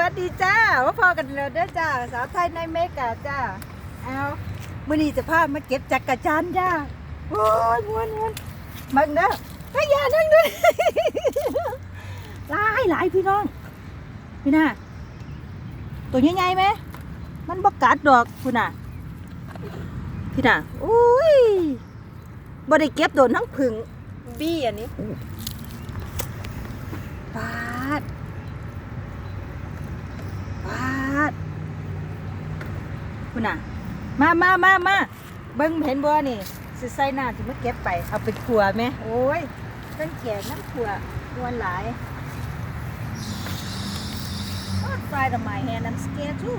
วัสดีจ้าว่าพอกันแล้วเด้อจ้า สาวไทยในเมกาจ้า เอามื่อนี้จะพามาเก็บจักรจันจ้า โอ้ยมวนมวนมึงเด้อให้ยานั่งด้วยหลายหลายพี่น้อง พี่น่าตัวใหญ่ๆไหม มันบกัดดอกคุณน่ะ พี่น่ะอุ้ยบ่ได้เก็บโดนทั้งผึ่งบี้อันนี้ปาด ปาด คุณน่ะ มามามามาเบิ้งเห็นบ่นี่สิใส่น้ำที่มาเก็บไปเอาไปขัวไหมโอ้ยเป็นแขกน้ำขัวมวนหลายทอดไฟทำไมแฮน้ำสเกตทู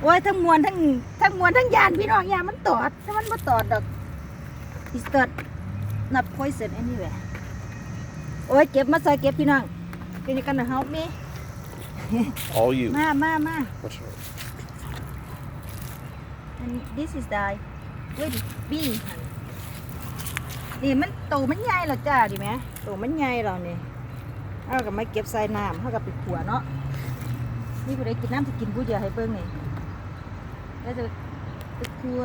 โอ้ยทั้งมวนทั้งทั้งมวนทั้งยานพี่น้องยานมันตอดถ้ามันมาตอดดอก it's not not poison anyway โอ้ยเก็บมาใส่เก็บพี่น้องเป็นยังกันนะ help me All you. มามามา What's wrong? And this is the with bee นี่มันโตมันใหญ่แล้วจ้าดิแหมโตมันใหญ่แล้วนี่เอากับมาเก็บใส่น้ำเอากับไปขัวเนาะนี่ผู้ใดกินน้ำจะกินผู้เดียวให้เบิ่งนี่แล้วจะไปขัว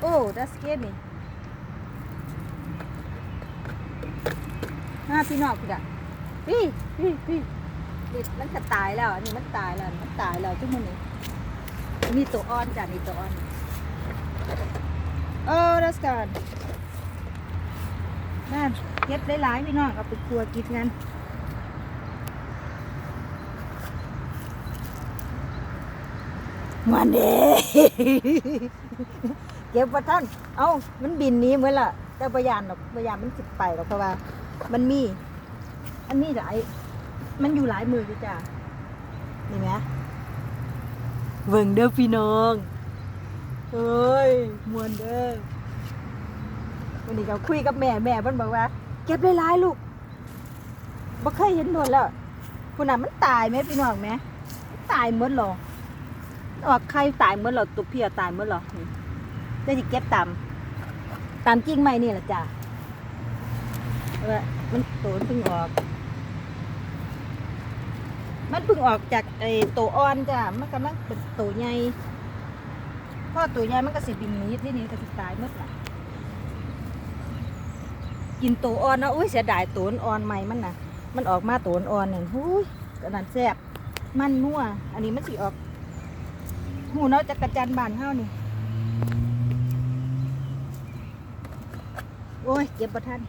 โอ้ that's scared me น่าพี่น้องพี่ดะพี่พี่พี่มันจะตายแล้วอันนี้มันตายแล้วมันตายแล้วทุกมันนี่ นี่ตัวอ่อนจ้ะนี่ตัวอ่อนโอ้ that's good นั่นเก็บได้หลายพี่น้องเอาไปครัวกินกันมันเด้เก็บว่าท่าน เอ้า มันบินนี้เหมือนล่ะแต่ปยานหรอกปยานมันสิไปหรอกเพราะว่า มันมี อันนี้หลาย มันอยู่หลายมือจ้ะนี่ไหม เบิ่งเด้อพี่น้องเอ้ยมวนเด้อวันนี้เราคุยกับแม่แม่เพิ่นบอกว่า เก็บหลายๆลูกบ่เคยเห็นโดนแล้วคุณน่ะมันตายไหมพี่น้องไหมตายหมดหรอออกไข่ตายหมดหรอตัวเพียตายหมดหรอนี่ได้สิเก็บตามตามกิ่งไม้นี่แหละจ้ะว่ามันโตนเพิ่งออก มันเพิ่งออกจากไอ้ตัวอ่อนจ้ะ มันกำลังเป็นตัวใหญ่พอตัวใหญ่มันก็สิบินหนีที่นี่ก็สิตายหมดละกินตัวอ่อนนะอุ้ยเสียดายตัวอ่อนใหม่มันนะมันออกมาตัวอ่อนเนี่ยหุ้ยกระนันแซ่บมันนัว อันนี้มันสิออก หูเนาะจักระจันบานเฮานี่ โอ้ย เก็บประทัน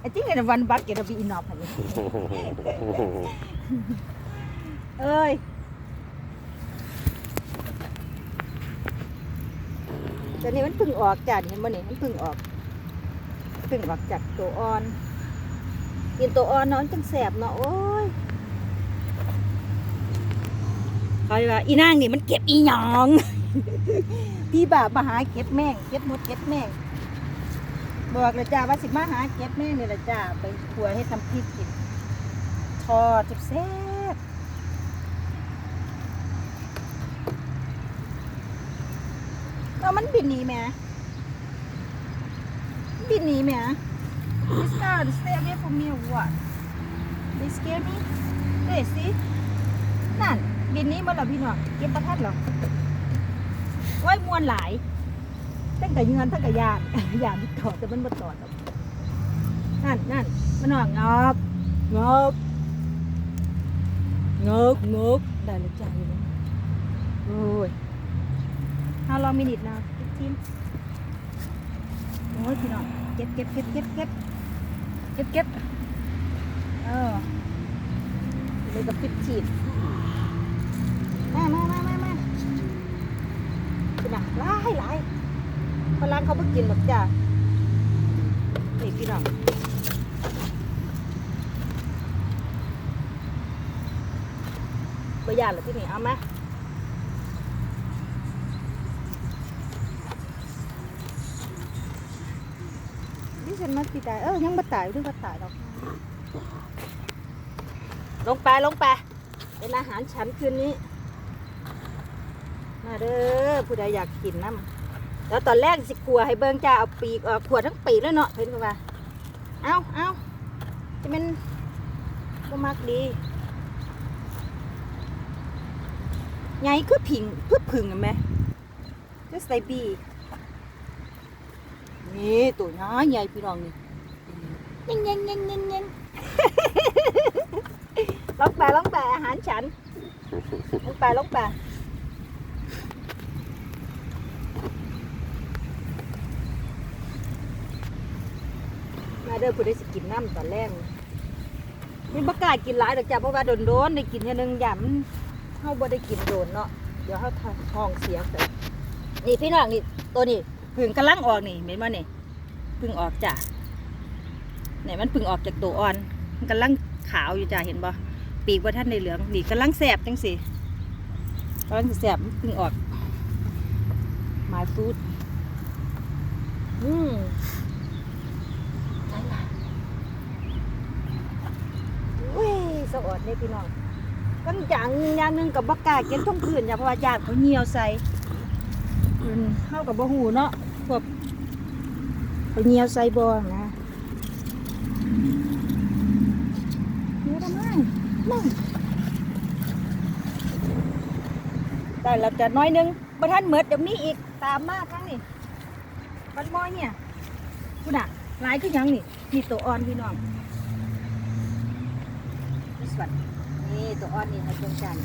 ไอ้ที่เงินวันบัต เอินอฟอันนี้ยแต่นี่มันพึ่งออกจากเห็นบ่นี่มันพึ่งออกพึ่งออกจากตัวอ่อน กินตัวอ่อนเนาะมันจังแสบเนาะโอ้ยเขาว่าอีนางนี่มันเก็บอีหยอง พี่บ่ามาหาเก็บแม่งเก็บหมดเก็บแม่งบอกเลยจ้าว่าสิมาหาเก็บแม่งนี่แหละจ้าไปขัวให้ทำพริกกินทอดแซ่บๆ เอามันบินหนีแม่บินหนีแม่ It's not stay away from me or what they scare me เฮ้ยสินั่นบินนี้มาแล้วพี่น้องเก็บประทัดเหรอไว้มวนหลายตั้งแต่ยืนตั้งแต่ยานยานมันตอแต่มันบ่ตอหรอกนั่นนั่นมันหนอกงอกงอกงอกงอกได้เลยจ้าอยู่นะโอ้ย How long minute now 15 โอ้ยพี่น้องเก็บเก็บเก็บเก็บเก็บเก็บเก็บเออเลยกับฟิตฉีดมามามามามาพี่น้องหลายหลายฝรั่งเขาไม่งกินหรอกจ้านี่พี่น้องบ่ยานหรอที่นี่เอามาดิ ฉันมานสิตาย เออยังมาตายเรื่องบ่ตายหรอกลงไปลงไปเป็นอาหารฉันคืนนี้มาเด้อผู้ใดอยากกินน้ำแล้วตอนแรกสิขัวให้เบิ้งจ้าเอาปีกขัวทั้งปีกแล้วเนาะเพิ่นว่าเอาเอาจะเป็นก็มักดีไงคือผิงพือผึ่งไหม just like bee นี่ตัวน้อยใหญ่พี่น้องนี่ยังยังยังยังยังล็อกแปะล็อกแปะอาหารฉันล็อกแปะล็อกแปะมาเด้อผู้ได้สิกินน้ำตอนแรกนี่บ่กล้ากินหลายดอกจ้ะเพราะว่าโดนๆได้กินเท่านึงอย่ามันเฮาบ่ได้กินโดนเนาะเดี๋ยวเฮาท้องเสียใส่นี่พี่น้องนี่ตัวนี้ ผึ่งกำลังออกนี่เห็นบ่นี่ผึ่งออกจ้ะเนี่ยมันผึ่งออกจากตัวอ่อน มันกำลังขาวอยู่จ้ะเห็นบ่ปีกว่าท่านในเหลืองนี่กำลังแสบจังสิกำลังแสบพิ่งออก my food อืมอุ้ยสะอดเลยพี่น้องกันอย่างหนึ่งอย่างหนึ่งกับบักกาเก็บท่องคืนจ้ะเพราะว่าญาติเขาเหี่ยวใส่เข้ากับบ่หูเนาะ พวกเขาเหี่ยวใส่บ่นะเนื้อทำไมนั่งได้แล้วจะน้อยนึงบ่ทันเหมดเดี๋ยวมีอีกตามมาทั้งนี้บัดมอยเนี่ยคุณอะหลายคือหยังนี่นี่ตัวอ่อนพี่น้อง This one นี่ตัวอ่อนนี่ให้เพื่อนกัน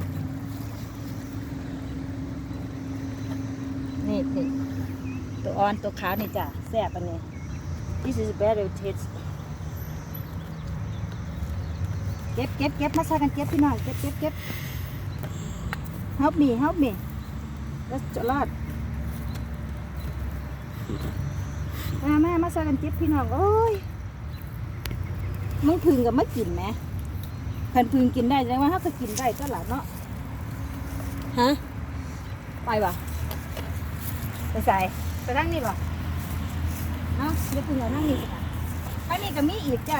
นี่นี่ตัวอ่อนตัวขาวนี่จ้ะแซ่บอันนี้ This is better taste เก็บเก็บเก็บมาใส่กันเก็บพี่น้องเก็บเก็บเก็บ help me help me that's a lot มาแม่มาใส่กันเก็บพี่น้องโอ้ยมึงพึงกับไม่กินไหมพันพึงกินได้แสดงว่าถ้าก็กินได้ก็หลานเนาะฮะไปบ่ไปใส่ไปนั่งนี่บ่ เนาะเดี๋ยวพึงเอานั่งนี่สิค่ะอันนี้ก็มีอีกจ้ะ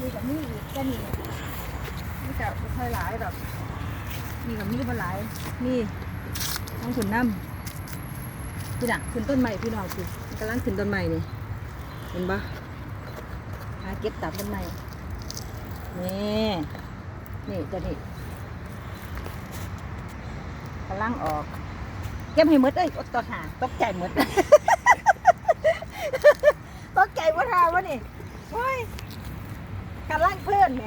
นี่ก็มีอีกจ้ะนี่นี่จะไม่ค่อยหลายดอกนี่ก็มีบ่หลายนี่ต้องขุนน้ำพี่น่ะขึ้นต้นใหม่พี่น้องสิมันกำลังขึ้นต้นใหม่นี่เห็นปะหาเก็บตับต้นใหม่นี่นี่ตัวนี้กำลังออก เก็บให้หมดเอ้ยอดต่อหาตกใจหมด ตกใจว่าทาวะ นี่โอ้ยกำลังเพื่อนแหม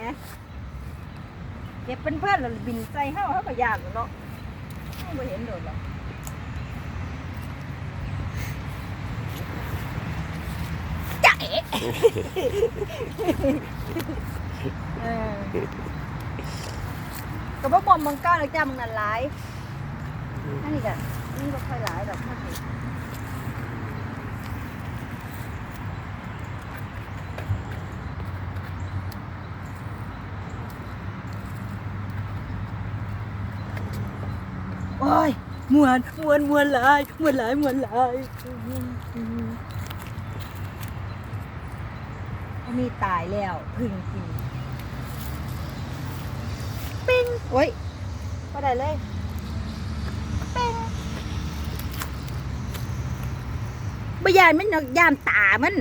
เก็บเป็นเพื่อนแล้วบินใส่เห้าเห้าก็ยากเนาะไม่เห็นโดดหรอกจ๊ะเอ๋เออก็บ่บ่มมังก้าเลยจ้ามึงนั่นหลายอันนี้ก็นี่บ่ค่อยหลายดอกมาให้โอ้ย มวนมวนมวนหลายมวนหลายมวนหลายอันนี้ตายแล้วพึ่งกินปิ้งโอ้ยก็ได้เลยปิ้งบยานมันนกยานตามัน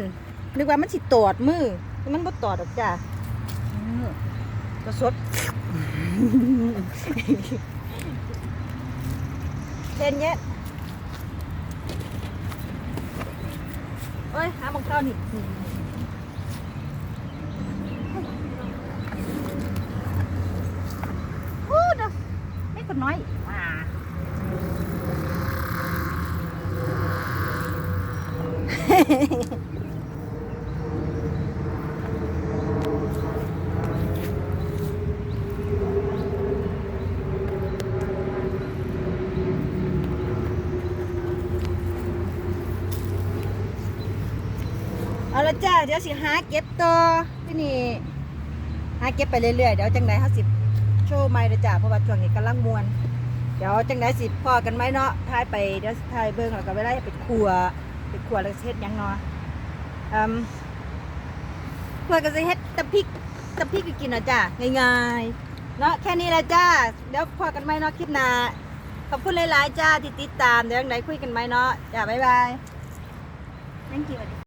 นึกว่ามันสิตอดมือแต่มันบ่ตอดหรอกจ้ะอืมก็สด เล่นเนี้ยโอ้ยหาบังเข้านี่พูดนะไม่คนน้อยว้าเอา ละจ้า เดี๋ยวสิหาเก็บต่อที่นี่ หาเก็บไปเรื่อยๆ เดี๋ยวจังไดเขาสิโชว์ไม่เลยจ้า เพราะว่าช่วงนี้กำลังมวน เดี๋ยวจังไดสิพอกันไหมเนาะทายไป เดี๋ยวทายเบิ่งแล้วก็เวลาไปครัวไปครัวแล้วเฮ็ดยังเนาะอืมเพื่อก็จะเฮ็ดตะพริกตะพริกไปกินเนาะจ้า ง่ายๆ เนาะแค่นี้ละจ้า เดี๋ยวพอกันไหมเนาะคลิปหน้า ขอบคุณหลายๆจ้าที่ติดตาม เดี๋ยวจังไดคุยกันไหมเนาะ จ้า บ๊ายบาย thank you